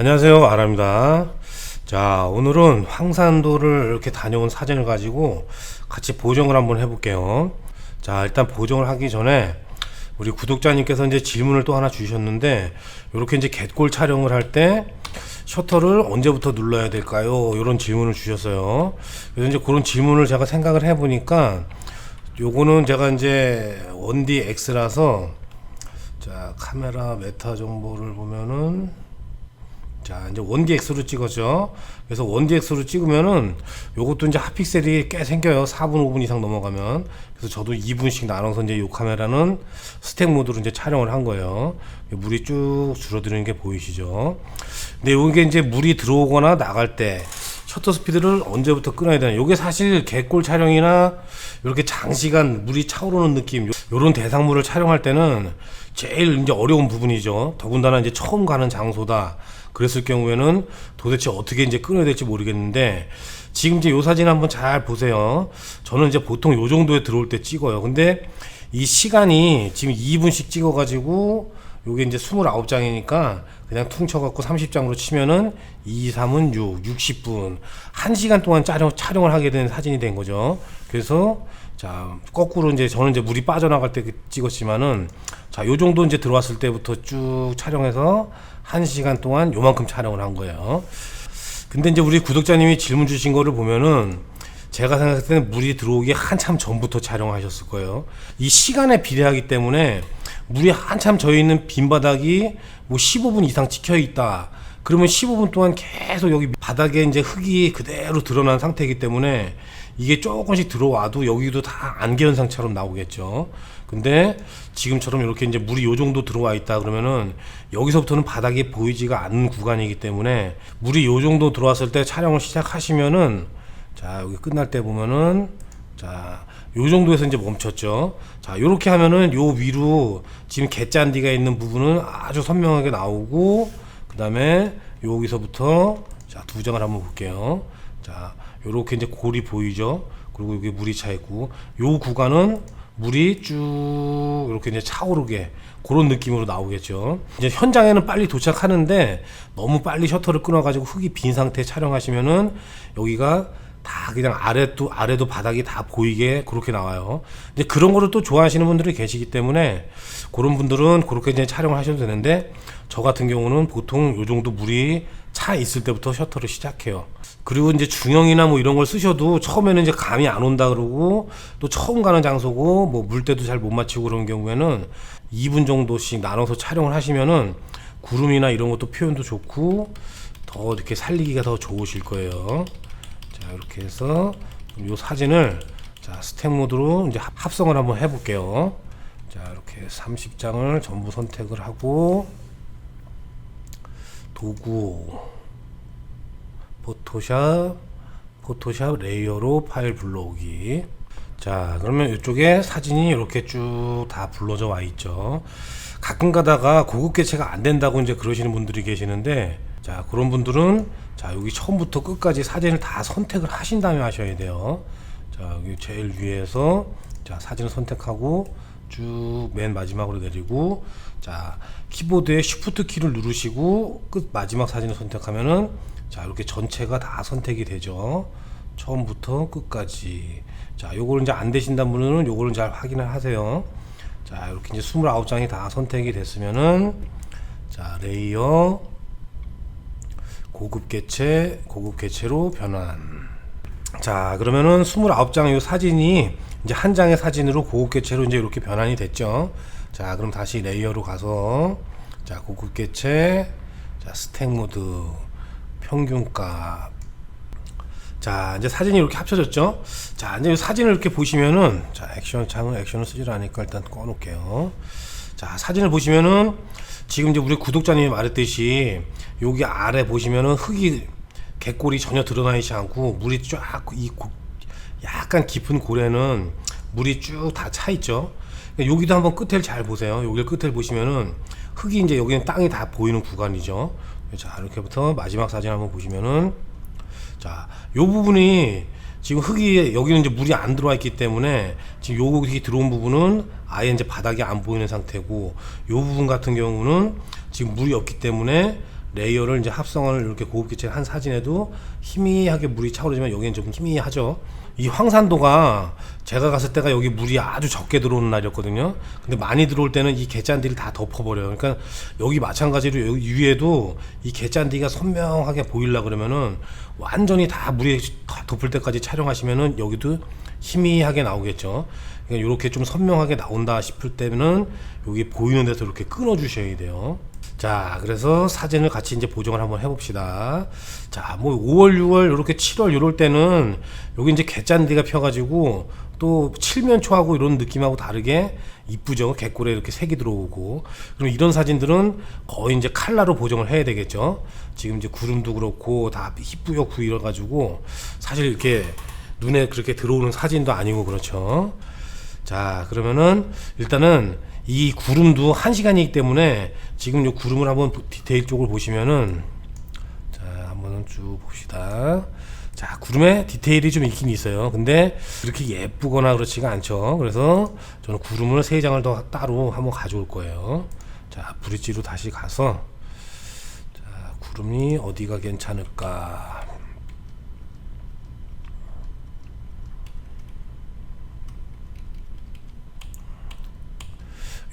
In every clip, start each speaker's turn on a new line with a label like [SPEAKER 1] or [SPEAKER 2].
[SPEAKER 1] 안녕하세요. 아랍니다. 자 오늘은 황산도를 이렇게 다녀온 사진을 가지고 같이 보정을 한번 해볼게요. 자 일단 보정을 하기 전에 우리 구독자님께서 이제 질문을 또 하나 주셨는데 이렇게 이제 갯골 촬영을 할 때 셔터를 언제부터 눌러야 될까요? 이런 질문을 주셨어요. 그래서 이제 그런 질문을 제가 생각을 해보니까 요거는 제가 이제 원디 X라서 자 카메라 메타 정보를 보면은 자 이제 1DX로 찍었죠. 그래서 1DX로 찍으면은 요것도 이제 핫픽셀이 꽤 생겨요. 4분 5분 이상 넘어가면. 그래서 저도 2분씩 나눠서 이제 요 카메라는 스택 모드로 이제 촬영을 한 거예요. 물이 쭉 줄어드는 게 보이시죠? 근데 요게 이제 물이 들어오거나 나갈 때 셔터 스피드를 언제부터 끊어야 되나? 요게 사실 갯골 촬영이나 이렇게 장시간 물이 차오르는 느낌 요- 요런 대상물을 촬영할 때는 제일 이제 어려운 부분이죠. 더군다나 이제 처음 가는 장소다 그랬을 경우에는 도대체 어떻게 이제 끊어야 될지 모르겠는데 지금 이제 요 사진 한번 잘 보세요 저는 이제 보통 요 정도에 들어올 때 찍어요 근데 이 시간이 지금 2분씩 찍어 가지고 요게 이제 29장이니까 그냥 퉁 쳐갖고 30장으로 치면은 2, 3은 6, 60분. 1시간 동안 촬영, 촬영을 하게 된 사진이 된 거죠. 그래서, 자, 거꾸로 이제 저는 이제 물이 빠져나갈 때 찍었지만은, 자, 요 정도 이제 들어왔을 때부터 쭉 촬영해서 1시간 동안 요만큼 촬영을 한 거예요. 근데 이제 우리 구독자님이 질문 주신 거를 보면은 제가 생각했을 때는 물이 들어오기 한참 전부터 촬영하셨을 거예요. 이 시간에 비례하기 때문에 물이 한참 져 있는 빈 바닥이 뭐 15분 이상 찍혀 있다. 그러면 15분 동안 계속 여기 바닥에 이제 흙이 그대로 드러난 상태이기 때문에 이게 조금씩 들어와도 여기도 다 안개 현상처럼 나오겠죠. 근데 지금처럼 이렇게 이제 물이 요 정도 들어와 있다 그러면은 여기서부터는 바닥이 보이지가 않는 구간이기 때문에 물이 요 정도 들어왔을 때 촬영을 시작하시면은 자 여기 끝날 때 보면은 자 요 정도에서 이제 멈췄죠. 자 요렇게 하면은 요 위로 지금 갯잔디가 있는 부분은 아주 선명하게 나오고 그 다음에 여기서부터 자 두 장을 한번 볼게요. 자 요렇게 이제 골이 보이죠. 그리고 여기 물이 차 있고 요 구간은 물이 쭉 이렇게 이제 차오르게 그런 느낌으로 나오겠죠. 이제 현장에는 빨리 도착하는데 너무 빨리 셔터를 끊어가지고 흙이 빈 상태 촬영하시면은 여기가 다 그냥 아래도 아래도 바닥이 다 보이게 그렇게 나와요. 근데 그런 거를 또 좋아하시는 분들이 계시기 때문에 그런 분들은 그렇게 이제 촬영을 하셔도 되는데 저 같은 경우는 보통 요 정도 물이 차 있을 때부터 셔터를 시작해요. 그리고 이제 중형이나 뭐 이런 걸 쓰셔도 처음에는 이제 감이 안 온다 그러고 또 처음 가는 장소고 뭐 물때도 잘 못 맞추고 그런 경우에는 2분 정도씩 나눠서 촬영을 하시면은 구름이나 이런 것도 표현도 좋고 더 이렇게 살리기가 더 좋으실 거예요. 자 이렇게 해서 이 사진을 자 스택 모드로 이제 합- 합성을 한번 해볼게요. 자 이렇게 30장을 전부 선택을 하고 도구 포토샵 포토샵 레이어로 파일 불러오기 자 그러면 이쪽에 사진이 이렇게 쭉 다 불러져 와 있죠 가끔 가다가 고급 개체가 안 된다고 이제 그러시는 분들이 계시는데 자 그런 분들은 자 여기 처음부터 끝까지 사진을 다 선택을 하신 다음에 하셔야 돼요. 자 여기 제일 위에서 자 사진을 선택하고 쭉 맨 마지막으로 내리고 자 키보드에 쉬프트 키를 누르시고 끝 마지막 사진을 선택하면은 자 이렇게 전체가 다 선택이 되죠. 처음부터 끝까지. 자 요거를 이제 안 되신다는 분은 요거를 잘 확인을 하세요. 자 이렇게 이제 29장이 다 선택이 됐으면은 자 레이어 고급 개체 고급 개체로 변환. 자 그러면은 29장의 요 사진이 이제 한 장의 사진으로 고급 개체로 이제 이렇게 변환이 됐죠. 자 그럼 다시 레이어로 가서 자 고급 개체 자 스택 모드 평균값. 자 이제 사진이 이렇게 합쳐졌죠? 자 이제 이 사진을 이렇게 보시면은 자 액션 창은 액션을 쓰질 않으니까 일단 꺼 놓을게요. 자 사진을 보시면은 지금 이제 우리 구독자님이 말했듯이 여기 아래 보시면은 흙이 갯골이 전혀 드러나 있지 않고 물이 쫙 이 약간 깊은 고래는 물이 쭉 다 차 있죠. 그러니까 여기도 한번 끝을 잘 보세요. 여기 끝을 보시면은 흙이 이제 여기는 땅이 다 보이는 구간이죠. 자 이렇게부터 마지막 사진 한번 보시면은 자, 요 부분이 지금 흙이 여기는 이제 물이 안 들어와 있기 때문에 지금 요 흙이 들어온 부분은 아예 이제 바닥이 안 보이는 상태고 요 부분 같은 경우는 지금 물이 없기 때문에 레이어를 이제 합성을 이렇게 고급 기체를 한 사진에도 희미하게 물이 차오르지만 여기는 좀 희미하죠. 이 황산도가 제가 갔을 때가 여기 물이 아주 적게 들어오는 날이었거든요. 근데 많이 들어올 때는 이 갯잔디를 다 덮어버려요. 그러니까 여기 마찬가지로 여기 위에도 이 갯잔디가 선명하게 보이려 그러면은 완전히 다 물이 다 덮을 때까지 촬영하시면은 여기도 희미하게 나오겠죠. 그러니까 이렇게 좀 선명하게 나온다 싶을 때는 여기 보이는 데서 이렇게 끊어 주셔야 돼요. 자, 그래서 사진을 같이 이제 보정을 한번 해봅시다. 자, 뭐 5월, 6월, 이렇게 7월 이럴 때는 여기 이제 갯잔디가 펴가지고 또 칠면초하고 이런 느낌하고 다르게 이쁘죠. 갯골에 이렇게 색이 들어오고. 그럼 이런 사진들은 거의 이제 칼라로 보정을 해야 되겠죠. 지금 이제 구름도 그렇고 다 희뿌옇고 이래가지고 사실 이렇게 눈에 그렇게 들어오는 사진도 아니고 그렇죠. 자, 그러면은 일단은 이 구름도 한 시간이기 때문에 지금 이 구름을 한번 보- 디테일 쪽을 보시면은 자, 한번 쭉 봅시다. 자, 구름에 디테일이 좀 있긴 있어요. 근데 그렇게 예쁘거나 그렇지가 않죠. 그래서 저는 구름을 세 장을 더 따로 한번 가져올 거예요. 자, 브릿지로 다시 가서 자, 구름이 어디가 괜찮을까?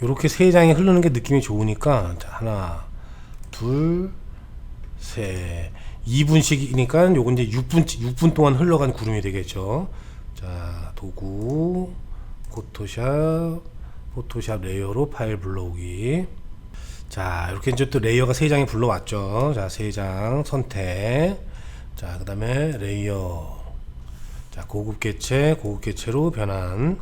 [SPEAKER 1] 요렇게 세 장이 흐르는 게 느낌이 좋으니까 자, 하나, 둘, 셋. 2분씩이니까 요건 이제 6분 6분 동안 흘러간 구름이 되겠죠. 자, 도구, 포토샵, 포토샵 레이어로 파일 불러오기. 자, 이렇게 이제 또 레이어가 세 장이 불러왔죠. 자, 세 장 선택. 자, 그다음에 레이어. 자, 고급 개체, 고급 개체로 변환.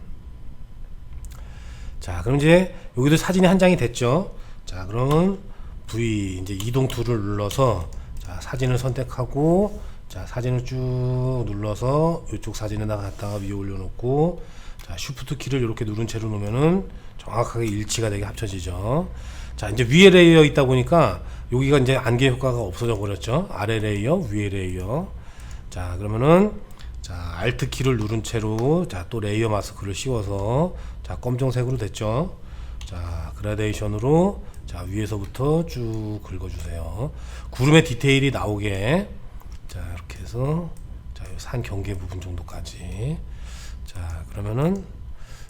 [SPEAKER 1] 자, 그럼 이제 여기도 사진이 한 장이 됐죠. 자, 그러면 V 이제 이동 툴을 눌러서 자, 사진을 선택하고 자, 사진을 쭉 눌러서 이쪽 사진에다 갖다가 위에 올려놓고 자, 쉬프트 키를 이렇게 누른 채로 놓으면은 정확하게 일치가 되게 합쳐지죠. 자, 이제 위에 레이어 있다 보니까 여기가 이제 안개 효과가 없어져 버렸죠. 아래 레이어, 위에 레이어. 자, 그러면은 자, 알트 키를 누른 채로 자, 또 레이어 마스크를 씌워서 자, 검정색으로 됐죠. 자, 그라데이션으로 자, 위에서부터 쭉 긁어 주세요. 구름의 디테일이 나오게 자, 이렇게 해서 자, 요산 경계 부분 정도까지. 자, 그러면은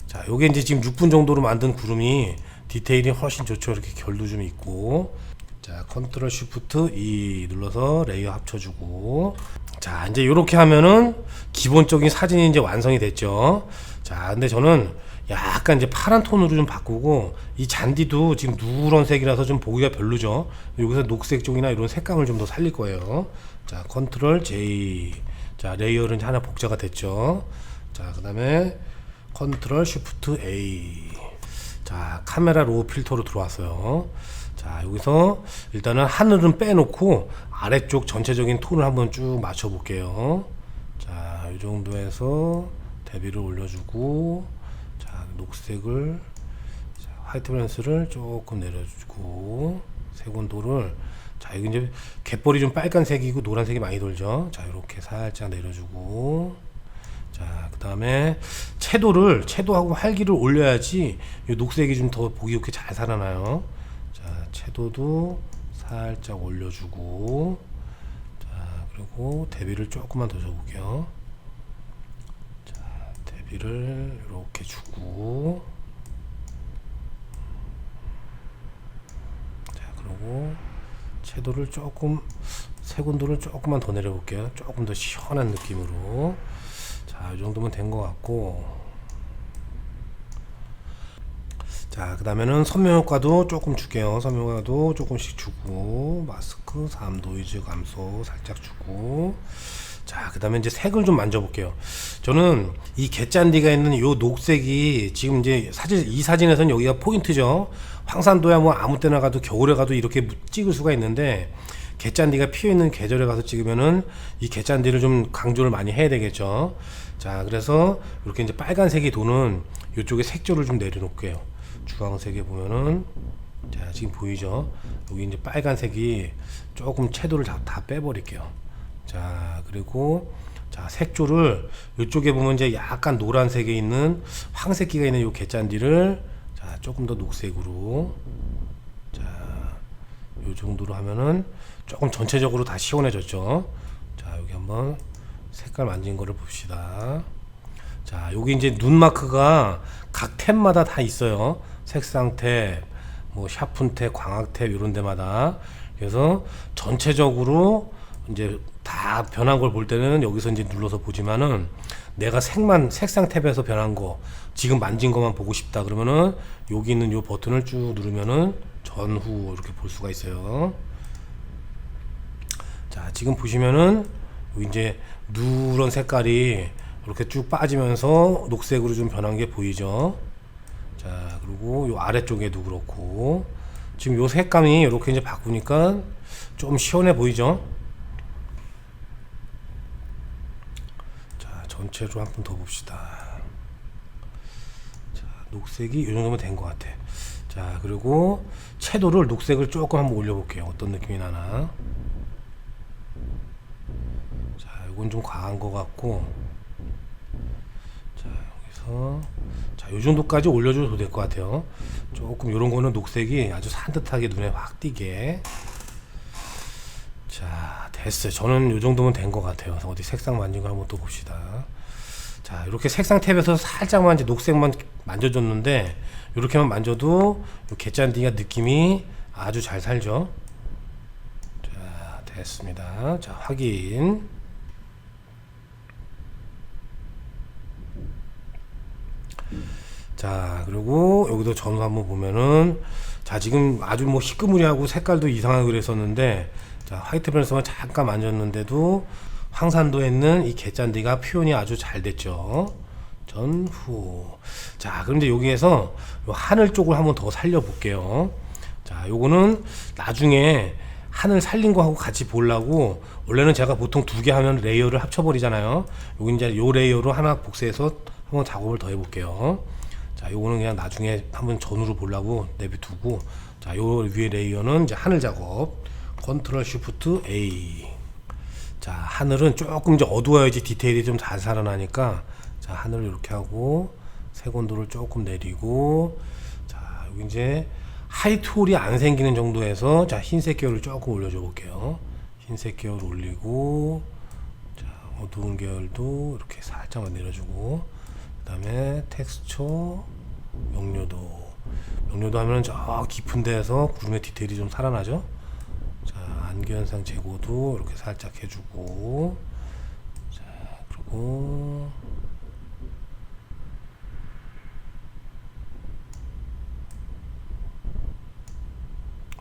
[SPEAKER 1] 자, 요게 이제 지금 6분 정도로 만든 구름이 디테일이 훨씬 좋죠. 이렇게 결도 좀 있고. 자, 컨트롤 쉬프트 E 눌러서 레이어 합쳐주고. 자, 이제 이렇게 하면은 기본적인 사진이 이제 완성이 됐죠. 자, 근데 저는 약간 이제 파란 톤으로 좀 바꾸고 이 잔디도 지금 누런색이라서 좀 보기가 별로죠. 여기서 녹색 쪽이나 이런 색감을 좀 더 살릴 거예요. 자, 컨트롤 J. 자, 레이어는 하나 복제가 됐죠. 자, 그다음에 컨트롤 쉬프트 A. 자, 카메라 로우 필터로 들어왔어요. 자, 여기서 일단은 하늘은 빼놓고 아래쪽 전체적인 톤을 한번 쭉 맞춰 볼게요. 자, 이 정도에서 대비를 올려주고, 자, 녹색을, 자, 화이트 밸런스를 조금 내려주고, 색온도를, 자, 여기 이제 갯벌이 좀 빨간색이고 노란색이 많이 돌죠. 자, 이렇게 살짝 내려주고, 자, 그 다음에 채도를, 채도하고 활기를 올려야지 이 녹색이 좀 더 보기 좋게 잘 살아나요. 자, 채도도 살짝 올려주고, 자, 그리고 대비를 조금만 더 줘볼게요. 자, 대비를 이렇게 주고, 자, 그리고 채도를 조금, 색온도를 조금만 더 내려 볼게요. 조금 더 시원한 느낌으로. 자, 이 정도면 된 것 같고. 자, 그 다음에는 선명 효과도 조금 줄게요. 선명 효과도 조금씩 주고, 마스크, 3 노이즈 감소 살짝 주고. 자, 그 다음에 이제 색을 좀 만져볼게요. 저는 이 갯잔디가 있는 요 녹색이 지금 이제 사진, 이 사진에서는 여기가 포인트죠. 황산도야 뭐 아무 때나 가도 겨울에 가도 이렇게 찍을 수가 있는데, 갯잔디가 피어 있는 계절에 가서 찍으면은 이 갯잔디를 좀 강조를 많이 해야 되겠죠. 자, 그래서 이렇게 이제 빨간색이 도는 이쪽에 색조를 좀 내려놓을게요. 주황색에 보면은 자, 지금 보이죠? 여기 이제 빨간색이 조금 채도를 다, 다 빼버릴게요. 자, 그리고 자, 색조를 이쪽에 보면 이제 약간 노란색에 있는 황색기가 있는 이 갯잔디를 자, 조금 더 녹색으로 자, 요 정도로 하면은 조금 전체적으로 다 시원해졌죠. 자, 여기 한번 색깔 만진 거를 봅시다. 자, 여기 이제 눈 마크가 각 탭마다 다 있어요. 색상 탭, 뭐 샤픈 탭, 광학 탭 이런 데마다. 그래서 전체적으로 이제 다 변한 걸 볼 때는 여기서 이제 눌러서 보지만은 내가 색만 색상 탭에서 변한 거 지금 만진 것만 보고 싶다 그러면은 여기 있는 요 버튼을 쭉 누르면은 전후 이렇게 볼 수가 있어요. 자, 지금 보시면은 이제 누런 색깔이 이렇게 쭉 빠지면서 녹색으로 좀 변한 게 보이죠. 자, 그리고 요 아래쪽에도 그렇고 지금 요 색감이 이렇게 이제 바꾸니까 좀 시원해 보이죠. 자, 전체로 한 번 더 봅시다. 자, 녹색이 이 정도면 된 것 같아. 자, 그리고 채도를 녹색을 조금 한번 올려볼게요. 어떤 느낌이 나나. 자, 이건 좀 과한 것 같고. 자, 여기서. 자, 요 정도까지 올려줘도 될 것 같아요. 조금 요런 거는 녹색이 아주 산뜻하게 눈에 확 띄게. 자, 됐어요. 저는 요 정도면 된 것 같아요. 어디 색상 거 한번 또 봅시다. 자, 이렇게 색상 탭에서 살짝만 이제 녹색만 만져줬는데, 이렇게만 만져도 요 개짠디가 느낌이 아주 잘 살죠. 자, 됐습니다. 자, 확인. 자, 그리고 여기도 전후 한번 보면은, 자, 지금 아주 뭐 희끄무리하고 색깔도 이상하게 그랬었는데, 자, 화이트 밸런스만 잠깐 만졌는데도 황산도에 있는 이 개짠디가 표현이 아주 잘 됐죠. 전후. 자, 이제 여기에서 요 하늘 쪽을 한번 더 살려볼게요. 자, 요거는 나중에 하늘 살린 거하고 같이 보려고 원래는 제가 보통 두 개 하면 레이어를 합쳐버리잖아요. 여기 이제 요 레이어로 하나 복사해서 한번 작업을 더 해볼게요. 자, 요거는 그냥 나중에 한번 전후로 보려고 내비두고 자, 요 위에 레이어는 이제 하늘 작업. 컨트롤 쉬프트 A. 자, 하늘은 조금 이제 어두워야지 디테일이 좀 잘 살아나니까 자, 하늘을 이렇게 하고 색온도를 조금 내리고 자, 여기 이제 하이트 홀이 안 생기는 정도에서 자, 흰색 계열을 조금 올려줘 볼게요. 흰색 계열 올리고 자, 어두운 계열도 이렇게 살짝만 내려주고 그 다음에 텍스처 명료도 명료도 하면 저 깊은 데에서 구름의 디테일이 좀 살아나죠. 자, 안개현상 제거도 이렇게 살짝 해주고, 자, 그리고,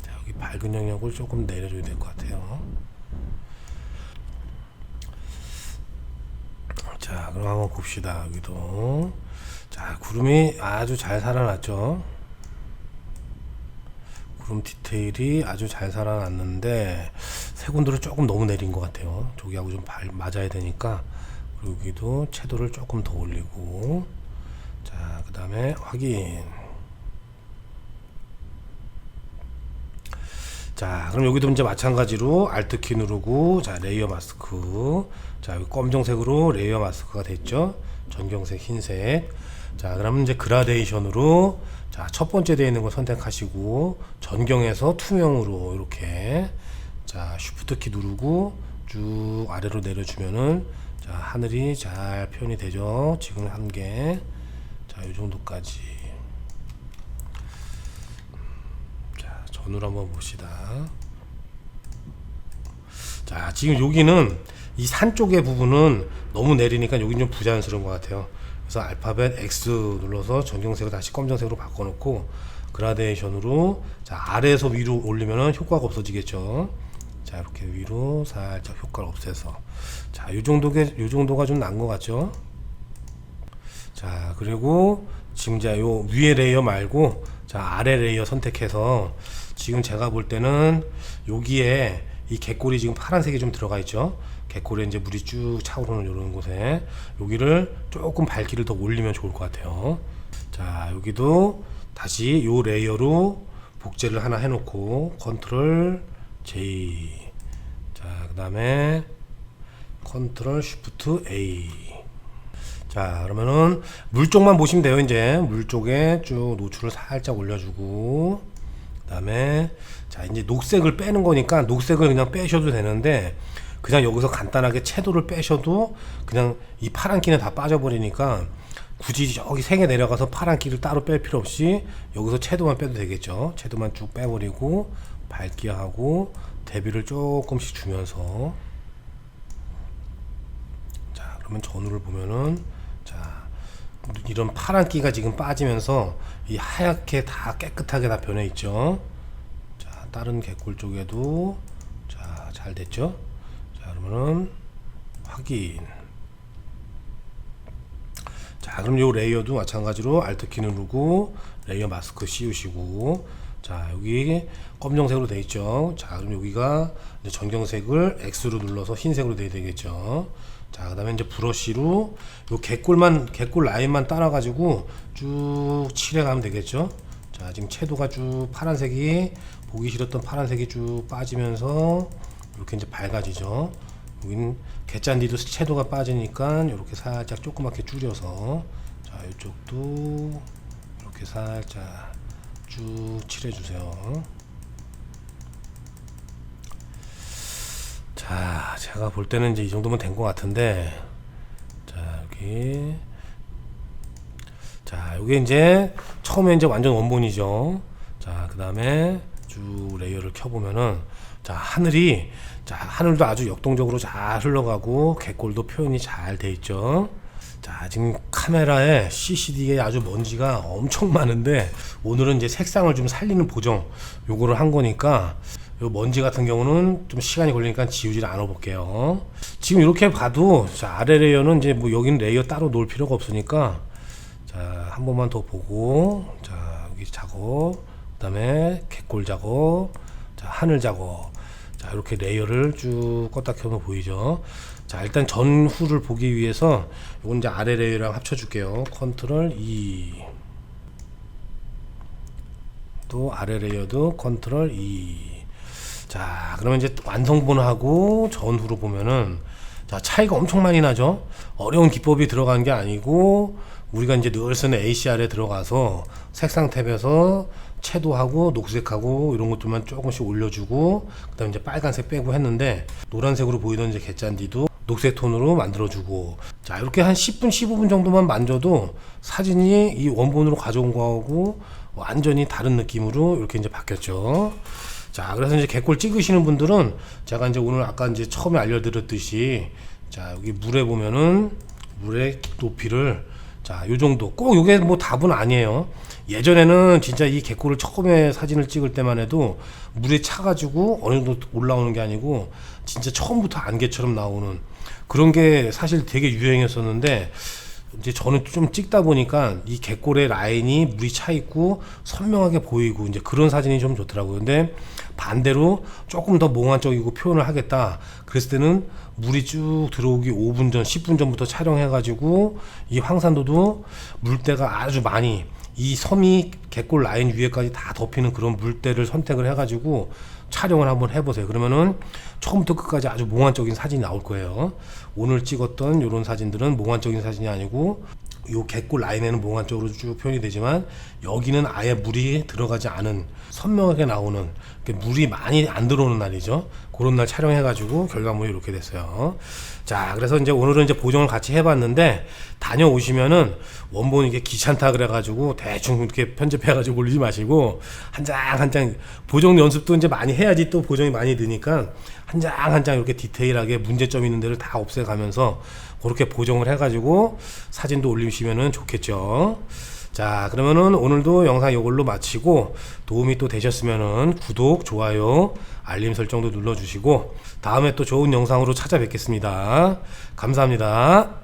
[SPEAKER 1] 자, 여기 밝은 영역을 조금 내려줘야 될 것 같아요. 자, 그럼 한번 봅시다. 여기도. 자, 구름이 아주 잘 살아났죠. 구름 디테일이 아주 잘 살아났는데 색온도를 조금 너무 내린 것 같아요. 저기하고 좀 발, 맞아야 되니까. 여기도 채도를 조금 더 올리고. 자 그 다음에 확인. 자 그럼 여기도 이제 마찬가지로 알트 키 누르고 자 레이어 마스크. 자 검정색으로 레이어 마스크가 됐죠? 전경색 흰색 자 그러면 이제 그라데이션으로 자 첫 번째 되어 있는 거 선택하시고 전경에서 투명으로 이렇게 자 쉬프트 키 누르고 쭉 아래로 내려주면은 자 하늘이 잘 표현이 되죠? 지금 한 개 자 이 정도까지. 자 전후로 한번 봅시다. 자 지금 여기는 이 산 쪽의 부분은 너무 내리니까 여기 좀 부자연스러운 것 같아요 그래서 알파벳 X 눌러서 전경색을 다시 검정색으로 바꿔놓고 그라데이션으로 자 아래에서 위로 올리면은 효과가 없어지겠죠. 자 이렇게 위로 살짝 효과를 없애서. 자이 정도게 요 정도가 좀 난 것 같죠? 자 그리고 지금 이제 요 위에 레이어 말고 자 아래 레이어 선택해서 지금 제가 볼 때는 여기에 이 개꼬리 지금 파란색이 좀 들어가 있죠? 개꼬리에 이제 물이 쭉 차오르는 이런 곳에 여기를 조금 밝기를 더 올리면 좋을 것 같아요. 자 여기도 다시 요 레이어로 복제를 하나 해놓고 컨트롤 J 자 그 다음에 컨트롤 쉬프트 A 자 그러면은 물 쪽만 보시면 돼요 이제. 물 쪽에 쭉 노출을 살짝 올려주고 그 그다음에 자 이제 녹색을 빼는 거니까 녹색을 그냥 빼셔도 되는데 그냥 여기서 간단하게 채도를 빼셔도 그냥 이 파란기는 다 빠져버리니까 굳이 저기 생에 내려가서 파란기를 따로 뺄 필요 없이 여기서 채도만 빼도 되겠죠. 채도만 쭉 빼버리고 밝기하고 대비를 조금씩 주면서 자 그러면 전후를 보면은 자 이런 파란기가 지금 빠지면서 이 하얗게 다 깨끗하게 다 변해 있죠. 자 다른 개꿀 쪽에도 자 잘 됐죠. 자 그러면은 확인. 자 그럼 요 레이어도 마찬가지로 알트 키 누르고 레이어 마스크 씌우시고 자 여기 검정색으로 돼 있죠 자 그럼 여기가 이제 전경색을 X로 눌러서 흰색으로 돼야 되겠죠 자 그 다음에 이제 브러쉬로 요 개꿀만 개꿀 라인만 따라 가지고 쭉 칠해 가면 되겠죠 자 지금 채도가 쭉 파란색이 보기 싫었던 파란색이 쭉 빠지면서 이렇게 이제 밝아지죠 여기는 갯잔디도 채도가 빠지니까 이렇게 살짝 조그맣게 줄여서 자 이쪽도 이렇게 살짝 쭉 칠해주세요. 자 제가 볼 때는 이제 이 정도면 된 것 같은데 자 여기 자 요게 이제 처음에 이제 완전 원본이죠. 자 그 다음에 쭉 레이어를 켜보면은 자 하늘이 자 하늘도 아주 역동적으로 잘 흘러가고 갯골도 표현이 잘 돼 있죠. 자 지금 카메라에 CCD에 아주 먼지가 엄청 많은데 오늘은 이제 색상을 좀 살리는 보정 요거를 한 거니까 요 먼지 같은 경우는 좀 시간이 걸리니까 지우질 않아 볼게요. 지금 이렇게 봐도 자 아래 레이어는 이제 뭐 여기는 레이어 따로 놓을 필요가 없으니까 자 한 번만 더 보고 자 여기 작업 그 다음에 갯골 작업 자 하늘 작업 자 이렇게 레이어를 쭉 껐다 켜면 보이죠? 자 일단 전후를 보기 위해서 이건 이제 아래 레이어랑 합쳐 줄게요. 컨트롤 E. 또 아래 레이어도 컨트롤 E. 자 그러면 이제 완성본하고 전후로 보면은 자 차이가 엄청 많이 나죠? 어려운 기법이 들어간 게 아니고 우리가 이제 늘 쓰는 ACR에 들어가서 색상 탭에서 채도하고 녹색하고 이런 것들만 조금씩 올려주고 그다음에 이제 빨간색 빼고 했는데 노란색으로 보이던 이제 갯잔디도 녹색 톤으로 만들어주고 자 이렇게 한 10분 15분 정도만 만져도 사진이 이 원본으로 가져온 거하고 완전히 다른 느낌으로 이렇게 이제 바뀌었죠. 자, 그래서 이제 개꿀 찍으시는 분들은 제가 이제 오늘 아까 이제 처음에 알려드렸듯이 자, 여기 물에 보면은 물의 높이를 자, 요 정도. 꼭 요게 뭐 답은 아니에요. 예전에는 진짜 이 개꿀을 처음에 사진을 찍을 때만 해도 물에 차가지고 어느 정도 올라오는 게 아니고 진짜 처음부터 안개처럼 나오는 그런 게 사실 되게 유행했었는데 이제 저는 좀 찍다 보니까 이 개골의 라인이 물이 차 있고 선명하게 보이고 이제 그런 사진이 좀 좋더라고요. 근데 반대로 조금 더 몽환적이고 표현을 하겠다. 그랬을 때는 물이 쭉 들어오기 5분 전, 10분 전부터 촬영해가지고 이 황산도도 물때가 아주 많이 이 섬이 개골 라인 위에까지 다 덮이는 그런 물때를 선택을 해가지고 촬영을 한번 해보세요. 그러면은 처음부터 끝까지 아주 몽환적인 사진이 나올 거예요. 오늘 찍었던 이런 사진들은 몽환적인 사진이 아니고 요 개꿀 라인에는 몽환적으로 쭉 표현이 되지만 여기는 아예 물이 들어가지 않은 선명하게 나오는 그러니까 물이 많이 안 들어오는 날이죠. 그런 날 촬영해가지고 결과물이 이렇게 됐어요. 자, 그래서 이제 오늘은 이제 보정을 같이 해봤는데 다녀오시면은 원본 이게 귀찮다 그래가지고 대충 이렇게 편집해가지고 올리지 마시고 한 장 한장 보정 연습도 이제 많이 해야지 또 보정이 많이 드니까 한 장 한 장 이렇게 디테일하게 문제점 있는 데를 다 없애가면서 그렇게 보정을 해가지고 사진도 올리시면은 좋겠죠. 자, 그러면은 오늘도 영상 이걸로 마치고 도움이 또 되셨으면은 구독, 좋아요, 알림 설정도 눌러주시고 다음에 또 좋은 영상으로 찾아뵙겠습니다. 감사합니다.